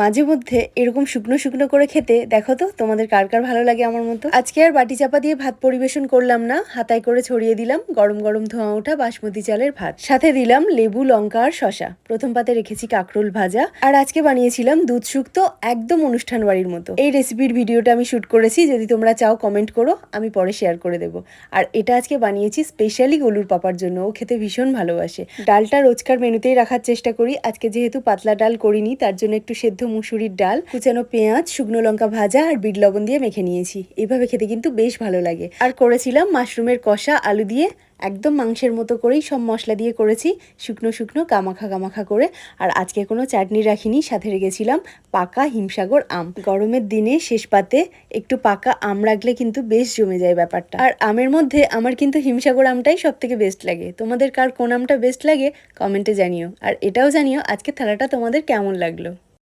মাঝে মধ্যে এরকম শুকনো শুকনো করে খেতে, দেখো তো তোমাদের কার কার ভালো লাগে আমার মতো। আজকে আর বাটি চাপা দিয়ে ভাত পরিবেশন করলাম না, হাতায় করে ছড়িয়ে দিলাম গরম গরম ধোঁয়া ওঠা বাসমতি চালের ভাত। সাথে দিলাম লেবু, লঙ্কা আর শশা প্রথম পাতে রেখেছি কাকরোল ভাজা, আর আজকে বানিয়েছিলাম দুধ শুক্তো একদম অনুষ্ঠান বাড়ির মতো। এই রেসিপির ভিডিওটা আমি শুট করেছি, যদি তোমরা চাও কমেন্ট করো, আমি পরে শেয়ার করে দেবো। আর এটা আজকে বানিয়েছি স্পেশালি গলুর পাপার জন্য, ও খেতে ভীষণ ভালোবাসে। ডালটা রোজকার মেনুতেই রাখার চেষ্টা করি, আজকে যেহেতু পাতলা ডাল করিনি, তার জন্য একটু সেদ্ধ মুসুরির ডাল, কুচানো পেঁয়াজ, শুকনো লঙ্কা ভাজা আর বিট লবণ দিয়ে মেখে নিয়েছি। এভাবে খেতে কিন্তু বেশ ভালো লাগে। আর করেছিলাম মাশরুমের কষা আলু দিয়ে, একদম মাংসের মতো করেই সব মশলা দিয়ে করেছি, শুকনো শুকনো কামাখা কামাখা করে। আর আজকে কোনো চাটনি রাখিনি, সাথে রেখেছিলাম পাকা হিমসাগর আম। গরমের দিনে শেষ পাতে একটু পাকা আম রাখলে কিন্তু বেশ জমে যায় ব্যাপারটা। আর আমের মধ্যে আমার কিন্তু হিমসাগর আমটাই সব থেকে বেস্ট লাগে। তোমাদের কার কোন আমটা বেস্ট লাগে কমেন্টে জানিও। আর এটাও জানিও আজকে থালাটা তোমাদের কেমন লাগল।